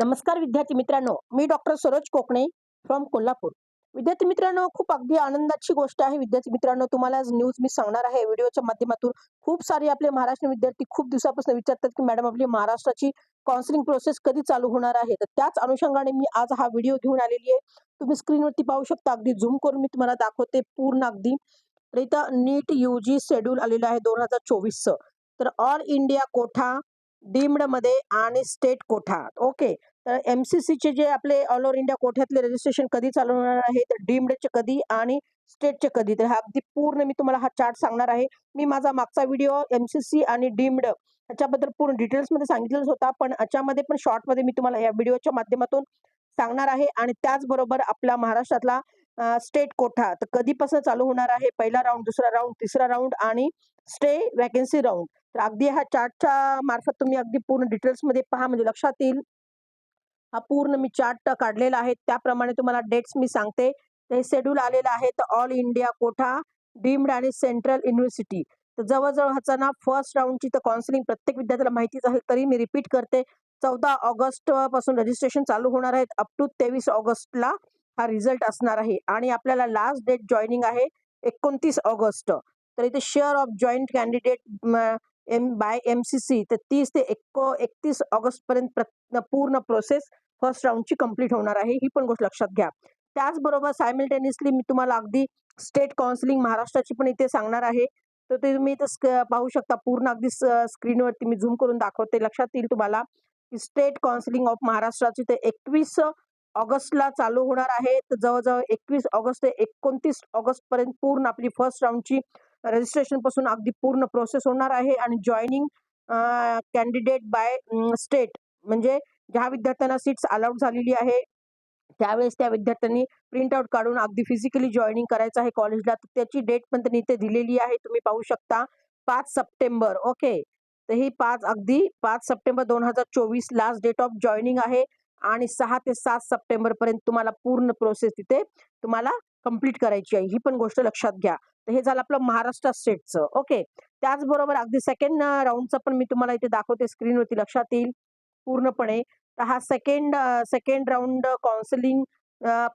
नमस्कार विद्यार्थी मित्रांनो मी डॉक्टर सरोज कोकणे फ्रॉम कोल्हापूर. विद्यार्थी मित्रांनो खूप अगदी आनंदाची गोष्ट आहे. विद्यार्थी मित्रांनो तुम्हाला न्यूज मी सांगणार आहे. व्हिडिओच्या माध्यमातून खूप सारे आपले महाराष्ट्र विद्यार्थी खूप दिवसापासून विचारतात की मॅडम आपली महाराष्ट्राची काउन्सिलिंग प्रोसेस कधी चालू होणार आहे? तर त्याच अनुषंगाने मी आज हा व्हिडिओ घेऊन आलेली आहे. तुम्ही स्क्रीनवरती पाहू शकता. अगदी झूम करून मी तुम्हाला दाखवते पूर्ण अगदी. तर इथं नीट यू जी शेड्यूल आलेलं आहे दोन हजार चोवीसचं. तर ऑल इंडिया कोठा डीम्डमध्ये आणि स्टेट कोठा ओके. तर एमसीसी चे जे आपले ऑल ओव्हर इंडिया कोठ्यातले रजिस्ट्रेशन कधी चालू होणार आहे तर डीम्डचे कधी आणि स्टेटचे कधी. तर हा अगदी पूर्ण मी तुम्हाला हा चार्ट सांगणार आहे. मी माझा मागचा व्हिडिओ एमसीसी आणि डीम्ड ह्याच्याबद्दल पूर्ण डिटेल्समध्ये सांगितलेलाच होता पण याच्यामध्ये पण शॉर्टमध्ये मी तुम्हाला या व्हिडिओच्या माध्यमातून सांगणार आहे आणि त्याचबरोबर आपला महाराष्ट्रातला स्टेट कोठा. तर कधीपासून चालू होणार आहे? पहिला राऊंड दुसरा राऊंड तिसरा राऊंड आणि स्टे वॅकन्सी राऊंड. तर अगदी ह्या चार्टच्या मार्फत तुम्ही अगदी पूर्ण डिटेल्समध्ये पहा म्हणजे लक्षात येईल. हा पूर्ण मी चार्ट काढलेला आहे. त्याप्रमाणे तुम्हाला डेट्स मी सांगते. हे शेड्यूल आलेलं आहे. तर ऑल इंडिया कोठा डीम्ड आणि सेंट्रल युनिव्हर्सिटी. तर जवळजवळ ह्याचा ना फर्स्ट राऊंडची तर काउन्सिलिंग प्रत्येक विद्यार्थ्याला माहितीच आहे. तरी मी रिपीट करते. चौदा ऑगस्टपासून रजिस्ट्रेशन चालू होणार आहेत. अप टू तेवीस ऑगस्टला हा रिझल्ट असणार आहे. आणि आपल्याला लास्ट डेट जॉईनिंग आहे एकोणतीस ऑगस्ट. तर इथे share of joint candidate M by M C C तर तीस ते एको एकतीस ऑगस्ट पर्यंत पूर्ण प्रोसेस फर्स्ट राऊंडची कंप्लीट होणार आहे. ही पण गोष्ट लक्षात घ्या. त्याचबरोबर सायमल्टेनियसली मी तुम्हाला अगदी स्टेट काउन्सिलिंग महाराष्ट्राची पण इथे सांगणार आहे. तर ते तुम्ही इथं पाहू शकता. पूर्ण अगदी स्क्रीनवरती मी झूम करून दाखवते. लक्षात येईल तुम्हाला की स्टेट काउन्सिलिंग ऑफ महाराष्ट्राची ते एकवीस ऑगस्टला चालू होणार आहे. तर जवळजवळ एकवीस ऑगस्ट ते एकोणतीस ऑगस्ट पर्यंत पूर्ण आपली फर्स्ट राऊंडची रजिस्ट्रेशनपासून अगदी पूर्ण प्रोसेस होणार आहे आणि जॉईनिंग कॅन्डिडेट बाय स्टेट म्हणजे ज्या विद्यार्थ्यांना सीट्स अलाउड झालेली आहे त्यावेळेस त्या विद्यार्थ्यांनी प्रिंट आउट काढून अगदी फिजिकली जॉईनिंग करायचं आहे कॉलेजला तर त्याची डेट पण त्यांनी इथे दिलेली आहे. तुम्ही पाहू शकता पाच सप्टेंबर. ओके तर ही पाच अगदी पाच सप्टेंबर दोन हजार चोवीस लास्ट डेट ऑफ जॉईनिंग आहे. आणि सहा ते सात सप्टेंबर पर्यंत तुम्हाला पूर्ण प्रोसेस तिथे तुम्हाला कंप्लीट करायची आहे ही पण गोष्ट लक्षात घ्या. तर हे झालं आपलं महाराष्ट्र स्टेटचं ओके त्याचबरोबर अगदी सेकंड राऊंडचं पण मी तुम्हाला इथे दाखवते स्क्रीनवरती लक्षात येईल पूर्णपणे. तर हा सेकंड सेकंड राऊंड काउन्सिलिंग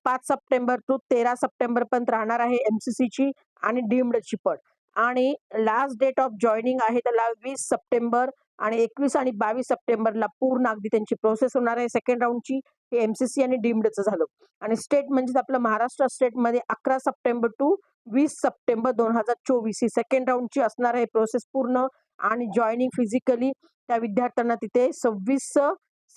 पाच सप्टेंबर टू तेरा सप्टेंबर पर्यंत राहणार आहे एमसीसीची आणि डीम्डची पण. आणि लास्ट डेट ऑफ जॉईनिंग आहे त्याला वीस सप्टेंबर आणि एकवीस आणि बावीस सप्टेंबरला पूर्ण अगदी त्यांची प्रोसेस होणार आहे. सेकंड राऊंडची हे एमसीसी आणि डीम्डचं झालं. आणि स्टेट म्हणजेच आपलं महाराष्ट्र स्टेटमध्ये अकरा सप्टेंबर टू वीस सप्टेंबर दोन हजार चोवीस ही सेकंड राऊंडची असणार आहे प्रोसेस पूर्ण आणि जॉईनिंग फिजिकली त्या विद्यार्थ्यांना तिथे सव्वीस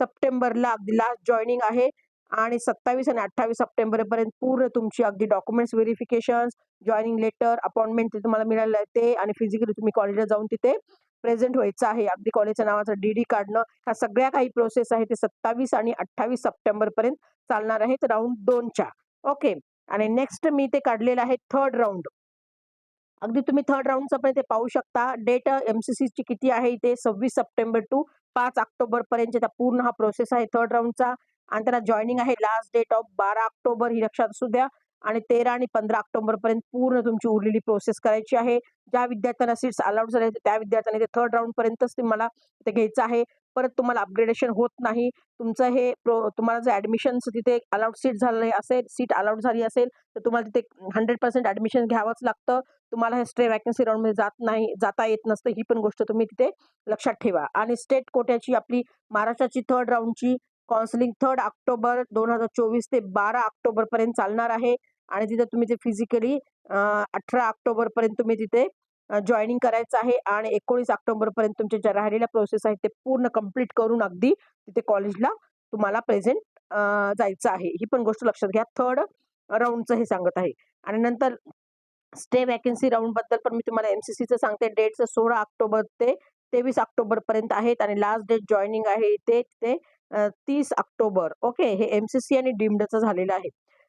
सप्टेंबरला अगदी लास्ट जॉईनिंग आहे. आणि सत्तावीस आणि अठ्ठावीस सप्टेंबर पर्यंत पूर्ण तुमची अगदी documents verification joining letter appointment ते तुम्हाला मिळालं आहे ते आणि फिजिकली तुम्ही कॉलेजला जाऊन तिथे प्रेझेंट व्हायचं आहे. अगदी कॉलेजच्या नावाचं डी डी काढणं ह्या सगळ्या काही प्रोसेस आहे ते सत्तावीस आणि अठ्ठावीस सप्टेंबर पर्यंत चालणार आहेत राऊंड दोनच्या ओके आणि नेक्स्ट मी ते काढलेलं आहे थर्ड राऊंड अगदी तुम्ही थर्ड राऊंडचं पण ते पाहू शकता. डेट एमसीसी ची किती आहे इथे? सव्वीस सप्टेंबर टू पाच ऑक्टोबर पर्यंत पूर्ण हा प्रोसेस आहे थर्ड राऊंडचा आणि त्याला जॉईनिंग आहे. लास्ट डेट ऑफ बारा ऑक्टोबर ही लक्षात असू द्या. आणि तेरा आणि पंधरा ऑक्टोबर पर्यंत पूर्ण तुमची उरलेली प्रोसेस करायची आहे. ज्या विद्यार्थ्यांना सीट्स अलाउड झाले त्या विद्यार्थ्यांनी ते थर्ड राऊंड पर्यंतच तुम्हाला ते घ्यायचं आहे. परत तुम्हाला अपग्रेडेशन होत नाही. तुमचं हे प्रो तुम्हाला जर ऍडमिशन तिथे अलाउड सीट झाले असेल सीट अलाउड झाली असेल तर तुम्हाला तिथे हंड्रेड पर्सेंट ऍडमिशन घ्यावंच लागतं. तुम्हाला हे स्टे वॅकन्सी राऊंडमध्ये जात नाही जाता येत नसतं. ही पण गोष्ट तुम्ही तिथे लक्षात ठेवा. आणि स्टेट कोट्याची आपली महाराष्ट्राची थर्ड राऊंडची काउन्सिलिंग थर्ड ऑक्टोबर दोन हजार चोवीस ते बारा ऑक्टोबर पर्यंत चालणार आहे. आणि तिथे तुम्ही ते फिजिकली अठरा ऑक्टोबर पर्यंत तुम्ही तिथे जॉईनिंग करायचं आहे आणि एकोणीस ऑक्टोबर पर्यंत तुमच्या ज्या राहिलेल्या प्रोसेस आहेत ते पूर्ण कंप्लीट करून अगदी तिथे कॉलेजला तुम्हाला प्रेझेंट जायचं आहे. ही पण गोष्ट लक्षात घ्या. थर्ड राऊंडचं हे सांगत आहे. आणि नंतर स्टे वॅकन्सी राऊंडबद्दल पण मी तुम्हाला एमसीसीचं सांगते. डेटचं सोळा ऑक्टोबर ते तेवीस ऑक्टोबर पर्यंत आहेत. आणि लास्ट डेट जॉईनिंग आहे ते ते तीस ऑक्टोबर ओके? हे एम सी सी आणि डीम्डचं झालेलं आहे.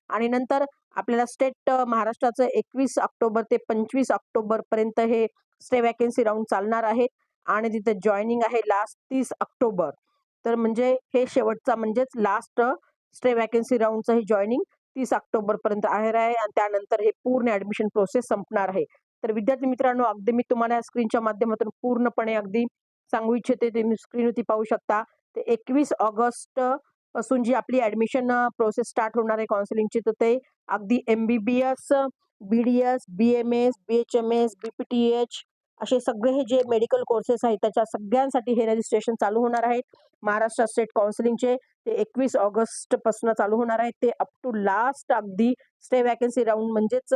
आणि नंतर आपल्याला स्टेट महाराष्ट्राचं एकवीस ऑक्टोबर ते पंचवीस ऑक्टोबरपर्यंत हे स्टे वॅकन्सी राऊंड चालणार आहे. आणि तिथे जॉईनिंग आहे लास्ट तीस ऑक्टोबर. तर म्हणजे हे शेवटचा म्हणजेच लास्ट स्टे वॅकन्सी राऊंडचं हे जॉईनिंग तीस ऑक्टोबरपर्यंत आहे आणि त्यानंतर हे पूर्ण ॲडमिशन प्रोसेस संपणार आहे. तर विद्यार्थी मित्रांनो अगदी मी तुम्हाला स्क्रीनच्या माध्यमातून पूर्णपणे अगदी सांगू इच्छिते तुम्ही स्क्रीनवरती पाहू शकता. ते एकवीस ऑगस्टपासून जी आपली ऍडमिशन प्रोसेस स्टार्ट होणार आहे काउन्सिलिंगची तर ते अगदी M B B S B D S B M S B H M S B P T H असे सगळे हे जे मेडिकल कोर्सेस आहेत त्याच्या सगळ्यांसाठी हे रजिस्ट्रेशन चालू होणार आहेत महाराष्ट्र स्टेट काउन्सिलिंगचे ते एकवीस ऑगस्टपासून चालू होणार आहेत ते अप टू लास्ट अगदी स्टे वॅकन्सी राऊंड म्हणजेच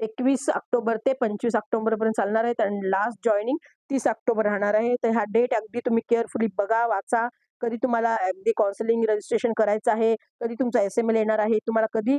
एकवीस ऑक्टोबर ते पंचवीस ऑक्टोबरपर्यंत चालणार आहेत. आणि लास्ट जॉईनिंग तीस ऑक्टोबर राहणार आहे. तर हा डेट अगदी तुम्ही केअरफुली बघा वाचा. कधी तुम्हाला अगदी काउन्सिलिंग रजिस्ट्रेशन करायचं आहे कधी तुमचा एस एम एल येणार आहे तुम्हाला कधी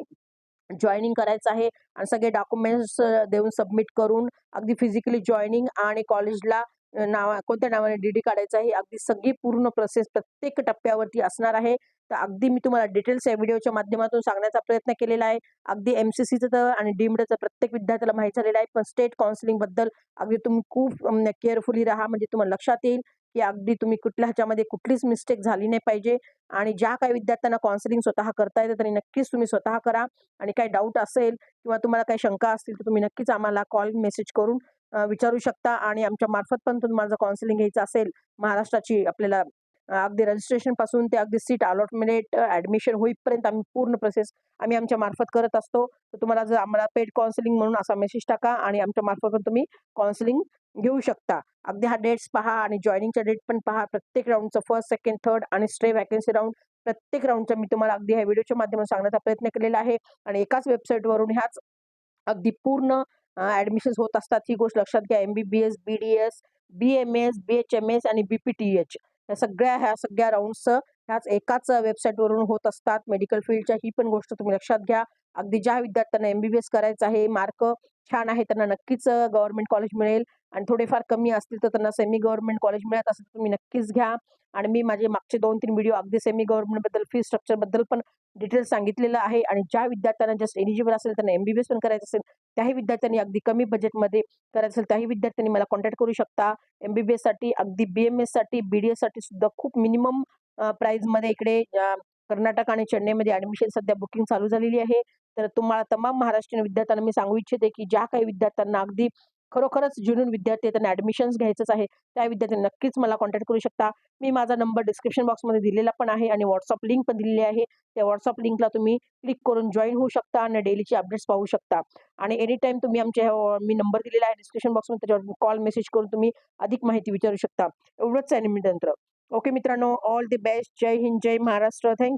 जॉईनिंग करायचं आहे आणि सगळे डॉक्युमेंट्स देऊन सबमिट करून अगदी फिजिकली जॉईनिंग आणि कॉलेजला नावा कोणत्या नावाने डी डी काढायचं आहे अगदी सगळी पूर्ण प्रोसेस प्रत्येक टप्प्यावरती असणार आहे. तर अगदी मी तुम्हाला डिटेल्स या व्हिडिओच्या माध्यमातून सांगण्याचा प्रयत्न केलेला आहे. अगदी एम सी सीचं तर आणि डीमडचं प्रत्येक विद्यार्थ्याला माहीत झालेलं आहे. पण स्टेट काउन्सिलिंगबद्दल अगदी तुम्ही खूप केअरफुली राहा म्हणजे तुम्हाला लक्षात येईल. की अगदी तुम्ही कुठल्या ह्याच्यामध्ये कुठलीच मिस्टेक झाली नाही पाहिजे. आणि ज्या काही विद्यार्थ्यांना काउन्सिलिंग स्वतः करता येतं तरी नक्कीच तुम्ही स्वतः करा. आणि काही डाऊट असेल किंवा तुम्हाला काही शंका असतील तर तुम्ही नक्कीच आम्हाला कॉल मेसेज करून विचारू शकता. आणि आमच्या मार्फत पण तुम्हाला जर काउन्सिलिंग घ्यायचं असेल महाराष्ट्राची आपल्याला अगदी रजिस्ट्रेशनपासून ते अगदी सीट अलॉटमेंट ॲडमिशन होईपर्यंत आम्ही पूर्ण प्रोसेस आम्ही आमच्या मार्फत करत असतो. तर तुम्हाला जर आम्हाला पेड काउन्सिलिंग म्हणून असा मेसेज टाका आणि आमच्या मार्फत पण तुम्ही काउन्सिलिंग घेऊ शकता. अगदी हा डेट्स पहा आणि जॉईनिंगचा डेट पण पहा. प्रत्येक राऊंडचं फर्स्ट सेकंड थर्ड आणि स्टे वॅकन्सी राऊंड प्रत्येक राऊंडचा मी तुम्हाला अगदी ह्या व्हिडिओच्या माध्यमातून सांगण्याचा प्रयत्न केलेला आहे. आणि एकाच वेबसाईटवरून ह्याच अगदी पूर्ण ॲडमिशन्स होत असतात. ही गोष्ट लक्षात घ्या. M B B S B D S B M S B H M S आणि बी पी टी एच ह्या सगळ्या ह्या सगळ्या राऊंड्स ह्याच एकाच वेबसाईटवरून होत असतात. मेडिकल फील्डच्या ही पण गोष्ट तुम्ही लक्षात घ्या. अगदी ज्या विद्यार्थ्यांना एम बी बी एस करायचं आहे मार्क छान आहे त्यांना नक्कीच गव्हर्नमेंट कॉलेज मिळेल आणि थोडेफार कमी असतील तर त्यांना सेमी गव्हर्नमेंट कॉलेज मिळत असेल तर तुम्ही नक्कीच घ्या. आणि मी माझे मागचे दोन तीन व्हिडिओ अगदी सेमी गव्हर्नमेंटबद्दल फी स्ट्रक्चरबद्दल पण डिटेल्स सांगितलेलं आहे. आणि ज्या विद्यार्थ्यांना जस्ट एलिजिबल असेल त्यांना एम बी बी एस पण करायचं असेल त्याही विद्यार्थ्यांनी अगदी कमी बजेटमध्ये करायचं असेल त्याही विद्यार्थ्यांनी मला कॉन्टॅक्ट करू शकता. एम बी बी एससाठी अगदी बी एम एससाठी बी डी एससाठी सुद्धा खूप मिनिमम प्राईजमध्ये इकडे कर्नाटक आणि चेन्नईमध्ये ॲडमिशन सध्या बुकिंग चालू झालेली आहे. तर तुम्हाला तमाम महाराष्ट्रीयन विद्यार्थ्यांना मी सांगू इच्छिते की ज्या काही विद्यार्थ्यांना अगदी खरोखरच जुनून विद्यार्थी त्यांना ॲडमिशन्स घ्यायचंच आहे त्या विद्यार्थ्यांनी नक्कीच मला कॉन्टॅक्ट करू शकता. मी माझा नंबर डिस्क्रिप्शन बॉक्समध्ये दिलेला पण आहे आणि व्हॉट्सअप लिंक पण दिलेली आहे. त्या व्हॉट्सअप लिंकला तुम्ही क्लिक करून जॉईन होऊ शकता आणि डेलीचे अपडेट्स पाहू शकता. आणि एनी टाईम तुम्ही आमच्या मी नंबर दिलेला आहे डिस्क्रिप्शन बॉक्समध्ये त्याच्यावर कॉल मेसेज करून तुम्ही अधिक माहिती विचारू शकता. एवढंच आहे निमित्तंत्र ओके मित्रांनो ऑल दी बेस्ट जय हिंद जय महाराष्ट्र. थँक